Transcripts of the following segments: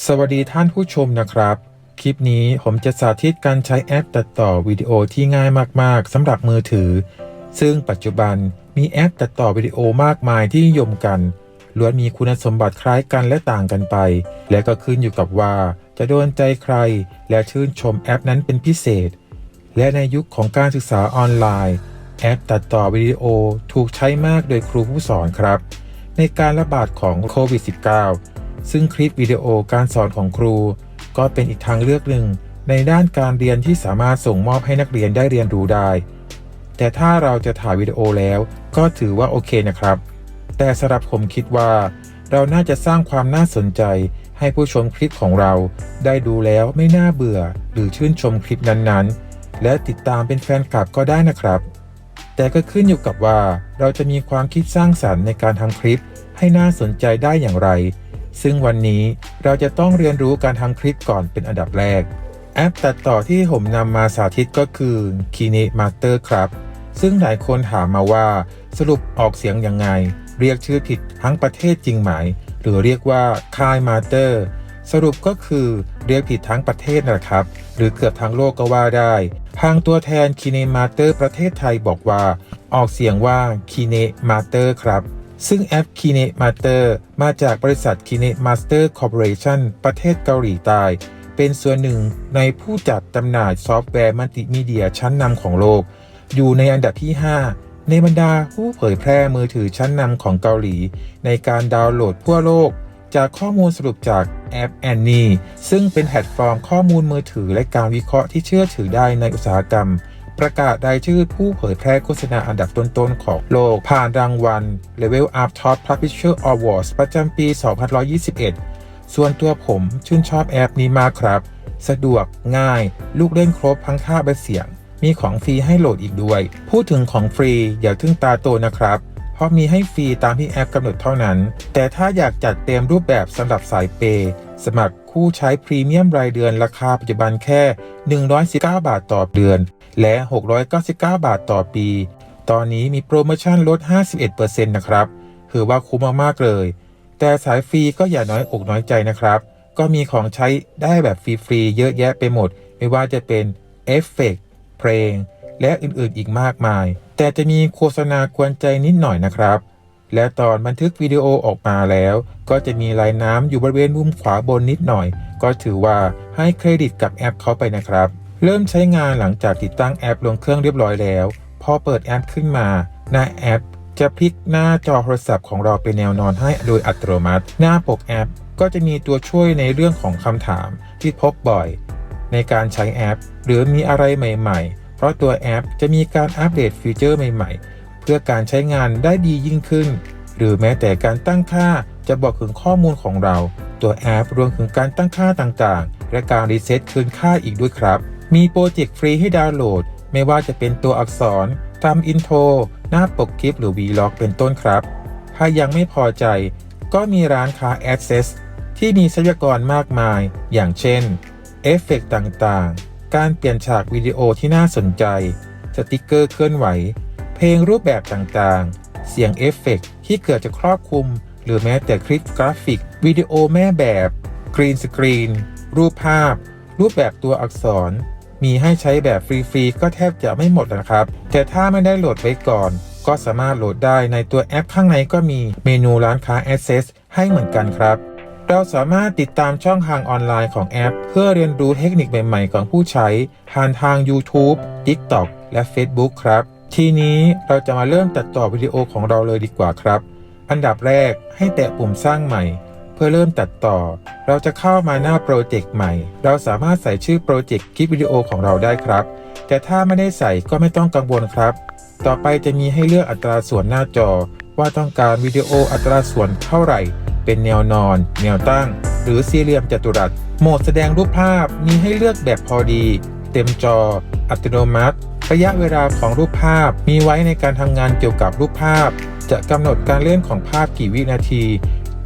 สวัสดีท่านผู้ชมนะครับ คลิปนี้ผมจะสาธิตการใช้แอปตัดต่อวิดีโอที่ง่ายมากๆสำหรับมือถือ ซึ่งปัจจุบันมีแอปตัดต่อวิดีโอมากมายที่นิยมกันล้วนมีคุณสมบัติคล้ายกันและต่างกันไป และก็ขึ้นอยู่กับว่า จะโดนใจใครและชื่นชมแอปนั้นเป็นพิเศษ และในยุคของการศึกษาออนไลน์ แอปตัดต่อวิดีโอถูกใช้มากโดยครูผู้สอนครับ ในการระบาดของโควิด -19 ซึ่งคลิปวิดีโอการสอนของครู ก็เป็นอีกทางเลือกหนึ่ง ในด้านการเรียนที่สามารถส่งมอบให้นักเรียนได้เรียนรู้ได้ แต่ถ้าเราจะถ่ายวิดีโอแล้ว ก็ถือว่าโอเคนะครับ แต่สำหรับผมคิดว่า เราน่าจะสร้างความน่าสนใจให้ผู้ชมคลิปของเรา ได้ดูแล้วไม่น่าเบื่อ หรือชื่นชมคลิปนั้นๆ และติดตามเป็นแฟนคลับก็ได้นะครับ แต่ก็ขึ้นอยู่กับว่า เราจะมีความคิดสร้างสรรค์ในการทำคลิปให้น่าสนใจได้อย่างไร ซึ่งวันนี้เราจะต้องเรียนรู้การทำคลิปก่อนเป็นอันดับแรก แอปตัดต่อที่ผมนำมาสาธิตก็คือ KineMaster ครับ ซึ่งหลายคนถามมาว่า สรุปออกเสียงยังไง เรียกชื่อผิดทั้งประเทศจริงไหม หรือเรียกว่าคายมาเตอร์สรุปก็คือเรียกผิดทั้งประเทศนะครับ หรือเกือบทั้งโลกก็ว่าได้ ทางตัวแทน KineMaster ประเทศไทยบอกว่า ออกเสียงว่า KineMaster ครับ ซึ่งแอป KineMaster มาจากบริษัท KineMaster Corporation ประเทศเกาหลีใต้ เป็นส่วนหนึ่งในผู้จัดจำหน่ายซอฟต์แวร์มัลติมีเดียชั้นนำของโลก อยู่ในอันดับที่ 5 ในบรรดาผู้เผยแพร่มือถือชั้นนำของเกาหลี ในการดาวน์โหลดทั่วโลก จากข้อมูลสรุปจากแอป a n n i ซึ่งเป็นแพลตฟอร์มข้อมูลมือถือและการวิเคราะห์ที่เชื่อถือได้ในอุตสาหกรรม ประกาศรายชื่อผู้เผยแพร่โฆษณาอันดับต้นๆของโลก ผ่านรางวัล Level Up Top Publisher Awards ประจำปี2021 ส่วนตัวผมชื่นชอบแอปนี้มากครับ สะดวกง่าย ลูกเล่นครบทั้งค่าใบเสียง มีของฟรีให้โหลดอีกด้วย พูดถึงของฟรีอย่าทึ่งตาโตนะครับเพราะมีให้ฟรีตามที่แอปกำหนดเท่านั้น แต่ถ้าอยากจัดเต็มรูปแบบสำหรับสายเปย์สมัคร คู่ใช้พรีเมียมรายเดือนราคาปัจจุบันแค่ 119 บาทต่อเดือน และ 699 บาทต่อปี ตอนนี้มีโปรโมชั่นลด 51%นะครับถือว่าคุ้มมากๆเลย แต่สายฟรีก็อย่าน้อยอกน้อยใจนะครับ ก็มีของใช้ได้แบบฟรีๆ เยอะแยะไปหมด ไม่ว่าจะเป็นเอฟเฟกต์เพลง และอื่นๆอีกมากมาย แต่จะมีโฆษณากวนใจนิดหน่อยนะครับ และตอนบันทึกวิดีโอออกมาแล้ว ก็จะมีลายน้ำอยู่บริเวณมุมขวาบนนิดหน่อย ก็ถือว่าให้เครดิตกับแอปเขาไปนะครับ เริ่มใช้งานหลังจากติดตั้งแอปลงเครื่องเรียบร้อยแล้ว พอเปิดแอปขึ้นมา หน้าแอป จะพลิกหน้าจอโทรศัพท์ของเราเป็นแนวนอนให้โดยอัตโนมัติ หน้าปกแอปก็จะมีตัวช่วยในเรื่องของคำถามที่พบบ่อย ในการใช้แอป หรือมีอะไรใหม่ ๆ เพราะตัวแอปจะมีการอัปเดตฟีเจอร์ใหม่ ๆ เพื่อการใช้งานได้ดียิ่งขึ้น หรือแม้แต่การตั้งค่าจะบอกถึงข้อมูลของเรา ตัวแอปรวมถึงการตั้งค่าต่างๆ และการรีเซ็ตคืนค่าอีกด้วยครับ มีโปรเจกต์ฟรีให้ดาวน์โหลด ไม่ว่าจะเป็นตัวอักษรทำอินโทรหน้าปกคลิปหรือ Vlog เป็นต้นครับ ถ้ายังไม่พอใจ ก็มีร้านค้า Access ที่มีทรัพยากรมากมาย อย่างเช่น เอฟเฟกต์ต่างๆ การเปลี่ยนฉากวิดีโอที่น่าสนใจ สติกเกอร์เคลื่อนไหว เพลงรูปแบบต่างๆ เสียงเอฟเฟกต์ที่เกิดจะครอบคลุม หรือแม้แต่คลิปกราฟิก วิดีโอแม่แบบกรีนสกรีน รูปภาพ รูปแบบตัวอักษร มีให้ใช้แบบฟรีๆ ก็แทบจะไม่หมดนะครับ แต่ถ้าไม่ได้โหลดไว้ก่อน ก็สามารถโหลดได้ในตัวแอปข้างในก็มีเมนูร้านค้า Access ให้เหมือนกันครับเราสามารถติดตามช่องทางออนไลน์ของแอป เพื่อเรียนรู้เทคนิคใหม่ๆ ของผู้ใช้ ผ่านทาง YouTube, TikTok และ Facebook ครับ ทีนี้เราจะมาเริ่มตัดต่อวิดีโอของเราเลยดีกว่าครับ อันดับแรกให้แตะปุ่มสร้างใหม่ เพื่อเริ่มตัดต่อ เราจะเข้ามาหน้าโปรเจกต์ใหม่ เราสามารถใส่ชื่อโปรเจกต์คลิปวิดีโอของเราได้ครับ แต่ถ้าไม่ได้ใส่ก็ไม่ต้องกังวลครับ ต่อไปจะมีให้เลือกอัตราส่วนหน้าจอ ว่าต้องการวิดีโออัตราส่วนเท่าไหร่ เป็นแนวนอน แนวตั้ง หรือสี่เหลี่ยมจัตุรัส โหมดแสดงรูปภาพมีให้เลือกแบบพอดี เต็มจอ อัตโนมัติ ระยะเวลาของรูปภาพมีไว้ในการทำงานเกี่ยวกับรูปภาพ จะกำหนดการเล่นของภาพกี่วินาที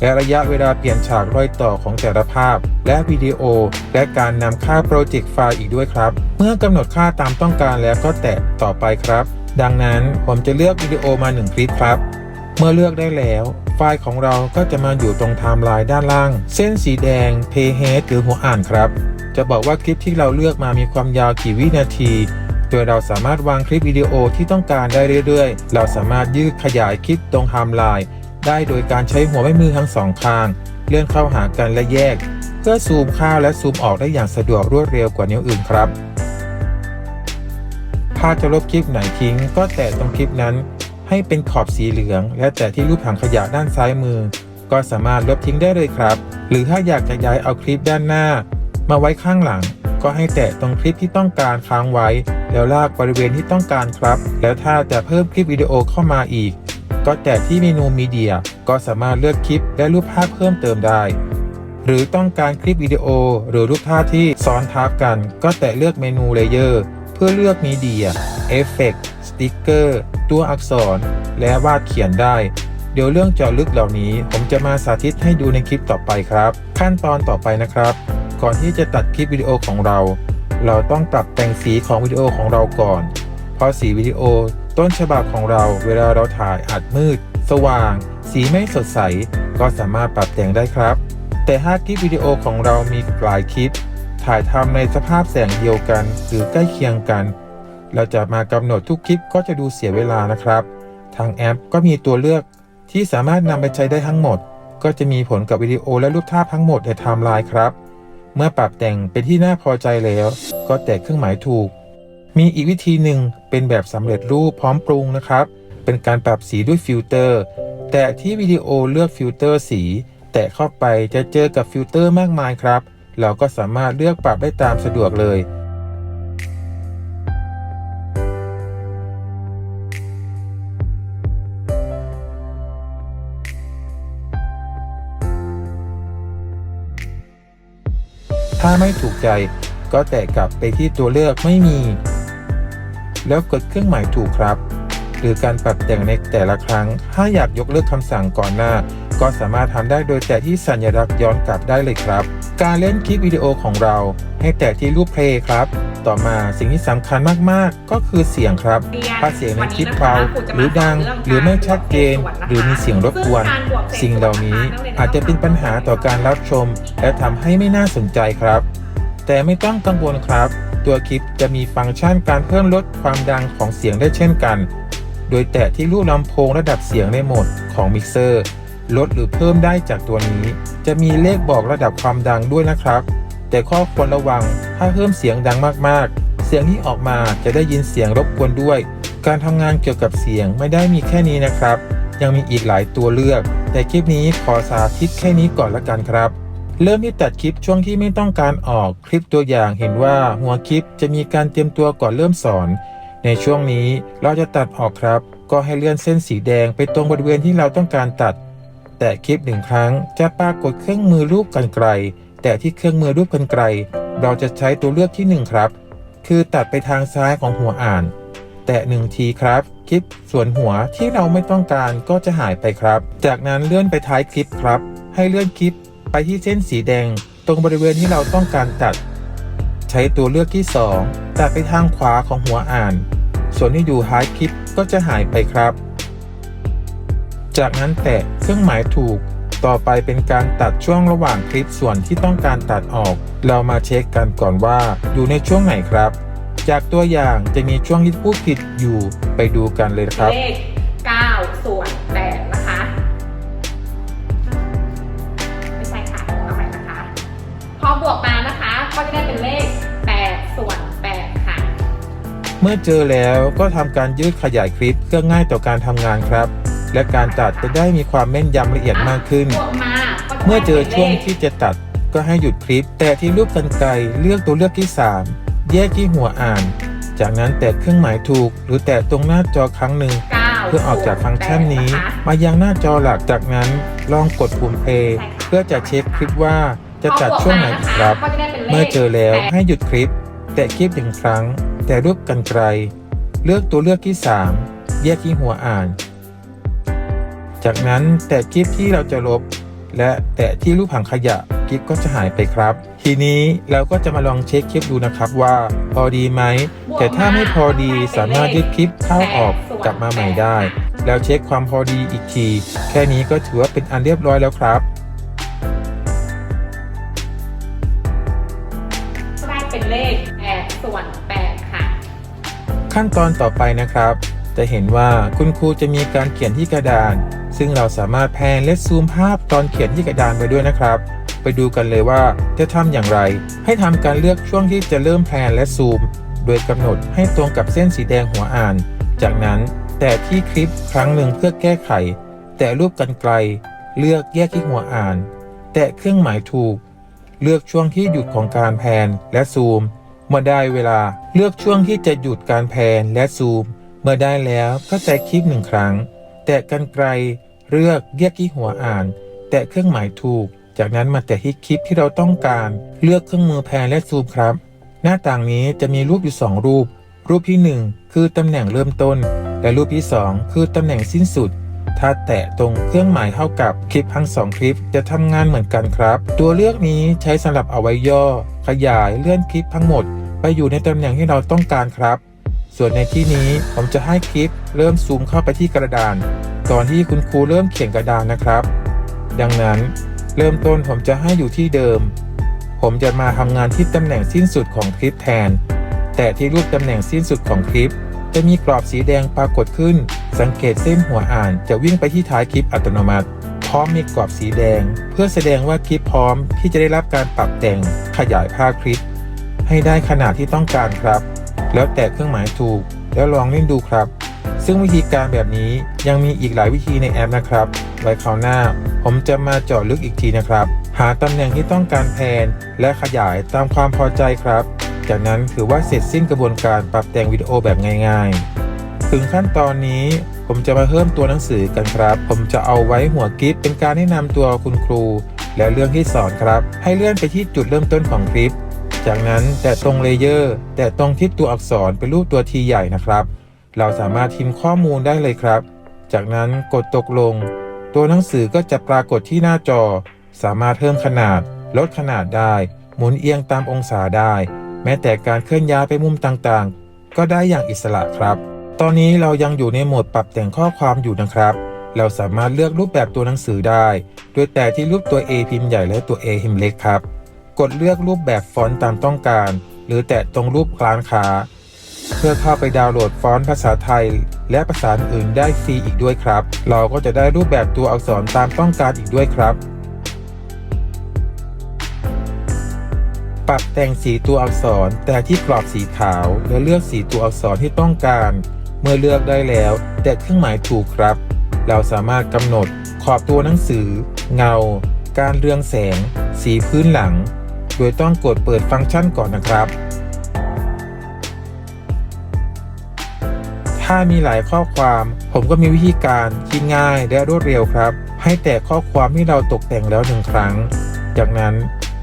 และระยะเวลาเปลี่ยนฉากรอยต่อของแต่ละภาพ และวิดีโอ และการนำค่าโปรเจกต์ไฟล์อีกด้วยครับ เมื่อกำหนดค่าตามต้องการแล้วก็แตะต่อไปครับ ดังนั้นผมจะเลือกวิดีโอมา1คลิปครับ เมื่อเลือกได้แล้วไฟล์ของเราก็จะมาอยู่ตรงไทม์ไลน์ด้านล่าง เส้นสีแดง payhead หรือหัวอ่านครับ จะบอกว่าคลิปที่เราเลือกมามีความยาวกี่วินาที โดยเราสามารถวางคลิปวิดีโอที่ต้องการได้เรื่อยๆ เราสามารถยืดขยายคลิปตรงไทม์ไลน์ได้โดยการใช้หัวแม่มือทั้งสองข้าง เลื่อนเข้าหากันและแยก เพื่อซูมเข้าและซูมออกได้อย่างสะดวกรวดเร็วกว่านิ้วอื่นครับ ถ้าจะลบคลิปไหนทิ้ง ก็แตะตรงคลิปนั้น ให้เป็นขอบสีเหลือง และแตะที่รูปถังขยะด้านซ้ายมือ ก็สามารถลบทิ้งได้เลยครับ หรือถ้าอยากจะย้ายเอาคลิปด้านหน้า มาไว้ข้างหลัง ก็ให้แตะตรงคลิปที่ต้องการค้างไว้ แล้วลากบริเวณที่ต้องการครับ แล้วถ้าจะเพิ่มคลิปวิดีโอเข้ามาอีก ก็แตะที่เมนูมีเดียก็สามารถเลือกคลิปและรูปภาพเพิ่มเติมได้ หรือต้องการคลิปวิดีโอ หรือรูปภาพที่ซ้อนทับกัน ก็แตะเลือกเมนูเลเยอร์เพื่อเลือกมีเดียเอฟเฟกต์สติ๊กเกอร์ตัวอักษร และวาดเขียนได้ เดี๋ยวเรื่องเจาะลึกเหล่านี้ ผมจะมาสาธิตให้ดูในคลิปต่อไปครับ ขั้นตอนต่อไปนะครับ ก่อนที่จะตัดคลิปวิดีโอของเรา เราต้องปรับแต่งสีของวิดีโอของเราก่อน เพราะสีวิดีโอต้นฉบับของเราเวลาเราถ่ายอาจมืด สว่าง สีไม่สดใส ก็สามารถปรับแต่งได้ครับ แต่ถ้าคลิปวิดีโอของเรามีหลายคลิป ถ่ายทำในสภาพแสงเดียวกันหรือใกล้เคียงกัน เราจะมากำหนดทุกคลิปก็จะดูเสียเวลานะครับ ทางแอปก็มีตัวเลือกที่สามารถนำไปใช้ได้ทั้งหมด ก็จะมีผลกับวิดีโอและรูปภาพทั้งหมดในไทม์ไลน์ครับ เมื่อปรับแต่งเป็นที่น่าพอใจแล้ว ก็แตะเครื่องหมายถูก มีอีกวิธีหนึ่งเป็นแบบสำเร็จรูปพร้อมปรุงนะครับ เป็นการปรับสีด้วยฟิลเตอร์ แต่ที่วิดีโอเลือกฟิลเตอร์สี แตะเข้าไปจะเจอกับฟิลเตอร์มากมายครับ เราก็สามารถเลือกปรับได้ตามสะดวกเลย ถ้าไม่ถูกใจก็แตะกลับไปที่ตัวเลือกไม่มี แล้วกดเครื่องหมายถูกครับ หรือการปรับแต่งในแต่ละครั้ง ถ้าอยากยกเลิกคำสั่งก่อนหน้า ก็สามารถทำได้โดยแตะที่สัญลักษณ์ย้อนกลับได้เลยครับ การเล่นคลิปวิดีโอของเรา ให้แตะที่รูปเพลย์ครับ ต่อมาสิ่งที่สำคัญมากๆ ก็คือเสียงครับ ถ้าเสียงในคลิปเบาหรือดัง หรือไม่ชัดเจน หรือมีเสียงรบกวน สิ่งเหล่านี้อาจจะเป็นปัญหาต่อการรับชม และทำให้ไม่น่าสนใจครับ แต่ไม่ต้องกังวลครับตัวคลิปจะมีฟังก์ชันการเพิ่มลดความดังของเสียงได้เช่นกัน โดยแตะที่รูปลำโพงระดับเสียงในโหมดของมิกเซอร์ ลดหรือเพิ่มได้จากตัวนี้ จะมีเลขบอกระดับความดังด้วยนะครับ แต่ข้อควรระวังถ้าเพิ่มเสียงดังมากๆ เสียงที่ออกมาจะได้ยินเสียงรบกวนด้วย การทำงานเกี่ยวกับเสียงไม่ได้มีแค่นี้นะครับ ยังมีอีกหลายตัวเลือก แต่คลิปนี้ขอสาธิตแค่นี้ก่อนละกันครับเริ่มที่ตัดคลิปช่วงที่ไม่ต้องการออกคลิปตัวอย่างเห็นว่าหัวคลิปจะมีการเตรียมตัวก่อนเริ่มสอน ในช่วงนี้เราจะตัดออกครับ ก็ให้เลื่อนเส้นสีแดงไปตรงบริเวณที่เราต้องการตัด แต่คลิปหนึ่งครั้งจะปรากฏเครื่องมือรูปกันไกล แต่ที่เครื่องมือรูปกันไกล เราจะใช้ตัวเลือกที่หนึ่งครับ คือตัดไปทางซ้ายของหัวอ่าน แตะหนึ่งทีครับ คลิปส่วนหัวที่เราไม่ต้องการก็จะหายไปครับ จากนั้นเลื่อนไปท้ายคลิปครับ ให้เลื่อนคลิปไปที่เส้นสีแดง ตรงบริเวณที่เราต้องการตัด ใช้ตัวเลือกที่ 2 ตัดไปทางขวาของหัวอ่าน ส่วนที่อยู่ท้ายคลิปก็จะหายไปครับ จากนั้นแตะเครื่องหมายถูก ต่อไปเป็นการตัดช่วงระหว่างคลิปส่วนที่ต้องการตัดออก เรามาเช็คกันก่อนว่าอยู่ในช่วงไหนครับ จากตัวอย่างจะมีช่วงที่พูดผิดอยู่ไปดูกันเลยครับเลข เมื่อเจอแล้วก็ทำการยืดขยายคลิปเพื่อง่ายต่อการทำงานครับ และการตัดจะได้มีความแม่นยำละเอียดมากขึ้นบวกมาก็จะเมื่อเจอช่วงได้ป็นเลขที่จะตัดก็ให้หยุดคลิป แต่ที่รูปกันไกลเลือกตัวเลือกที่ 3 แยกที่หัวอ่าน จากนั้นแตะเครื่องหมายถูก หรือแตะตรงหน้าจอครั้งหนึ่ง9เพื่อออกจากฟังก์ชันนี้ส่วแปดะคะมายังหน้าจอหลักจากนั้นลองกดปุ่มเพลย์ใช่ค่ะเพื่อจะเช็คคลิปว่าจะตัดช่วงไหนอีกครับก็จะได้เป็นเลขเมื่อเจอแล้วปดให้หยุดคลิป แตะคลิปหนึ่งครั้ง แต่รูปกันไกล เลือกตัวเลือกที่ 3 แยกที่หัวอ่าน จากนั้นแตะคลิปที่เราจะลบ และแตะที่รูปถังขยะคลิปก็จะหายไปครับ ทีนี้เราก็จะมาลองเช็คคลิปดูนะครับว่าพอดีไหม แต่ถ้าไม่พอดีสามารถยืดคลิปเข้าออกกลับมาใหม่ได้ แล้วเช็คความพอดีอีกที แค่นี้ก็ถือว่าเป็นอันเรียบร้อยแล้วครับ 8 ส่วน 8 ค่ะ ขั้นตอนต่อไปนะครับ จะเห็นว่าคุณครูจะมีการเขียนที่กระดาน ซึ่งเราสามารถแพนและซูมภาพตอนเขียนที่กระดานไปด้วยนะครับ ไปดูกันเลยว่าจะทำอย่างไร ให้ทำการเลือกช่วงที่จะเริ่มแพนและซูม โดยกำหนดให้ตรงกับเส้นสีแดงหัวอ่าน จากนั้นแต่ที่คลิปครั้งหนึ่งเพื่อแก้ไข แต่รูปกันไกล เลือกแยกที่หัวอ่าน แตะเครื่องหมายถูก เลือกช่วงที่หยุดของการแพนและซูม มื่อได้เวลาเลือกช่วงที่จะหยุดการแพนและซูม เมื่อได้แล้วก็แตะคลิปหนึ่งครั้ง แตะกันไกลเลือกแยกที่หัวอ่าน แตะเครื่องหมายถูก จากนั้นมาแตะที่คลิปที่เราต้องการ เลือกเครื่องมือแพนและซูมครับ หน้าต่างนี้จะมีรูปอยู่ 2 รูป รูปที่ 1 คือตำแหน่งเริ่มต้น และรูปที่ 2 คือตำแหน่งสิ้นสุดถ้าแตะตรงเครื่องหมายเท่ากับคลิปทั้งสองคลิปจะทำงานเหมือนกันครับ ตัวเลือกนี้ใช้สำหรับเอาไว้ย่อ ขยายเลื่อนคลิปทั้งหมด ไปอยู่ในตำแหน่งที่เราต้องการครับ ส่วนในที่นี้ผมจะให้คลิปเริ่มซูมเข้าไปที่กระดานก่อนที่คุณครูเริ่มเขียนกระดานนะครับ ดังนั้นเริ่มต้นผมจะให้อยู่ที่เดิม ผมจะมาทำงานที่ตำแหน่งสิ้นสุดของคลิปแทน แต่ที่รูปตำแหน่งสิ้นสุดของคลิป จะมีกรอบสีแดงปรากฏขึ้น สังเกตเส้นหัวอ่านจะวิ่งไปที่ท้ายคลิปอัตโนมัติพร้อมมีกรอบสีแดง เพื่อแสดงว่าคลิปพร้อมที่จะได้รับการปรับแต่งขยายภาพคลิป ให้ได้ขนาดที่ต้องการครับ แล้วแตะเครื่องหมายถูก แล้วลองเล่นดูครับ ซึ่งวิธีการแบบนี้ยังมีอีกหลายวิธีในแอปนะครับ ไว้คราวหน้า ผมจะมาเจาะลึกอีกทีนะครับ หาตำแหน่งที่ต้องการแพนและขยายตามความพอใจครับ จากนั้นถือว่าเสร็จสิ้นกระบวนการปรับแต่งวิดีโอแบบง่ายๆ ถึงขั้นตอนนี้ผมจะมาเพิ่มตัวหนังสือกันครับ ผมจะเอาไว้หัวคลิปเป็นการแนะนำตัวคุณครู และเรื่องที่สอนครับ ให้เลื่อนไปที่จุดเริ่มต้นของคลิป จากนั้นแตะตรงเลเยอร์ แตะตรงที่ตัวอักษรเป็นรูปตัวทีใหญ่นะครับ เราสามารถพิมพ์ข้อมูลได้เลยครับ จากนั้นกดตกลง ตัวหนังสือก็จะปรากฏที่หน้าจอ สามารถเพิ่มขนาด ลดขนาดได้ หมุนเอียงตามองศาได้ แม้แต่การเคลื่อนย้ายไปมุมต่างๆ ก็ได้อย่างอิสระครับ ตอนนี้เรายังอยู่ในโหมดปรับแต่งข้อความอยู่นะครับ เราสามารถเลือกรูปแบบตัวหนังสือได้ โดยแต่ที่รูปตัว A พิมพ์ใหญ่และตัว A พิมพ์เล็กครับ กดเลือกรูปแบบฟอนต์ตามต้องการ หรือแตะตรงรูปร้านค้าเพื่อเข้าไปดาวน์โหลดฟอนต์ภาษาไทย และภาษาอื่นได้ฟรีอีกด้วยครับ เราก็จะได้รูปแบบตัวอักษรตามต้องการอีกด้วยครับ ปรับแต่งสีตัวอักษรแต่ที่กรอบสีขาว และเลือกสีตัวอักษรที่ต้องการ เมื่อเลือกได้แล้ว แตะเครื่องหมายถูกครับ เราสามารถกำหนดขอบตัวหนังสือ เงา การเรืองแสง สีพื้นหลัง โดยต้องกดเปิดฟังก์ชันก่อนนะครับ ถ้ามีหลายข้อความผมก็มีวิธีการที่ง่ายและรวดเร็วครับ ให้แต่ข้อความที่เราตกแต่งแล้วหนึ่งครั้ง จากนั้น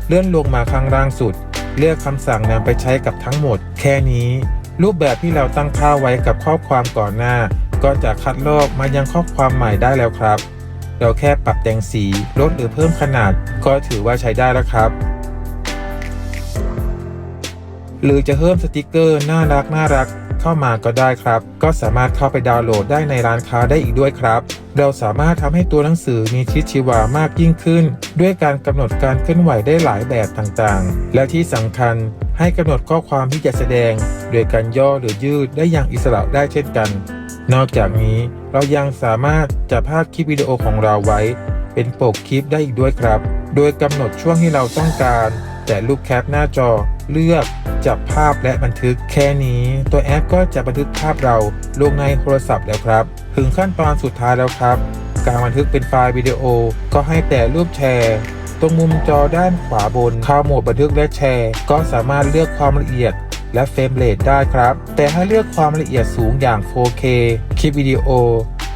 เลื่อนลงมาข้างล่างสุด เลือกคำสั่งนำไปใช้กับทั้งหมด แค่นี้ รูปแบบที่เราตั้งค่าไว้กับข้อความก่อนหน้า ก็จะคัดลอกมายังข้อความใหม่ได้แล้วครับเราแค่ปรับแต่งสี ลดหรือเพิ่มขนาด ก็ถือว่าใช้ได้แล้วครับ หรือจะเพิ่มสติกเกอร์น่ารักน่ารักเข้ามาก็ได้ครับ ก็สามารถเข้าไปดาวน์โหลดได้ในร้านค้าได้อีกด้วยครับ เราสามารถทำให้ตัวหนังสือมีชีวิตชีวามากยิ่งขึ้น ด้วยการกำหนดการเคลื่อนไหวได้หลายแบบต่างๆ และที่สำคัญให้กำหนดข้อความที่จะแสดง โดยการย่อหรือยืดได้อย่างอิสระได้เช่นกัน นอกจากนี้เรายังสามารถจับภาพคลิปวิดีโอของเราไว้ เป็นปกคลิปได้อีกด้วยครับ โดยกำหนดช่วงที่เราต้องการ แต่ลูกแคปหน้าจอ เลือกจับภาพและบันทึกแค่นี้ตัวแอปก็จะบันทึกภาพเราลงในโทรศัพท์แล้วครับ ถึงขั้นตอนสุดท้ายแล้วครับ การบันทึกเป็นไฟล์วิดีโอ ก็ให้แต่รูปแชร์ตรงมุมจอด้านขวาบนเข้าโหมดบันทึกและแชร์ ก็สามารถเลือกความละเอียดและเฟรมเรทได้ครับ แต่ถ้าเลือกความละเอียดสูงอย่าง 4K คลิปวิดีโอ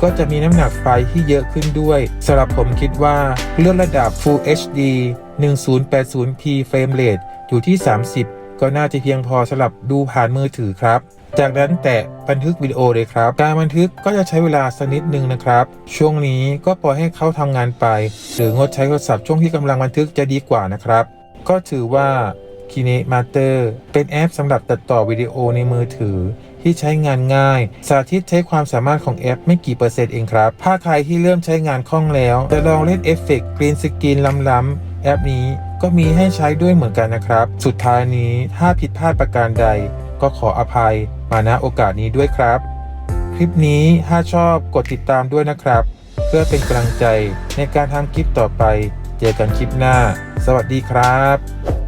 ก็จะมีน้ำหนักไฟที่เยอะขึ้นด้วยสำหรับผมคิดว่าเลือกระดับ Full HD 1080p เฟรมเรท อยู่ที่ 30 ก็น่าจะเพียงพอสำหรับดูผ่านมือถือครับ จากนั้นแตะบันทึกวิดีโอเลยครับ การบันทึกก็จะใช้เวลาสักนิดนึงนะครับ ช่วงนี้ก็ปล่อยให้เขาทำงานไป หรืองดใช้โทรศัพท์ช่วงที่กำลังบันทึกจะดีกว่านะครับ ก็ถือว่า KineMaster เป็นแอปสำหรับตัดต่อวิดีโอในมือถือ ที่ที่ใช้งานง่าย สาธิตใช้ความสามารถของแอปไม่กี่เปอร์เซ็นต์เองครับ ถ้าใครที่เริ่มใช้งานคล่องแล้ว จะลองเล่นเอฟเฟกต์กรีนสกรีนล้ำๆ แอปนี้ก็มีให้ใช้ด้วยเหมือนกันนะครับ สุดท้ายนี้ถ้าผิดพลาดประการใด ก็ขออภัยมาณโอกาสนี้ด้วยครับ คลิปนี้ถ้าชอบกดติดตามด้วยนะครับ เพื่อเป็นกำลังใจในการทำคลิปต่อไป เจอกันคลิปหน้า สวัสดีครับ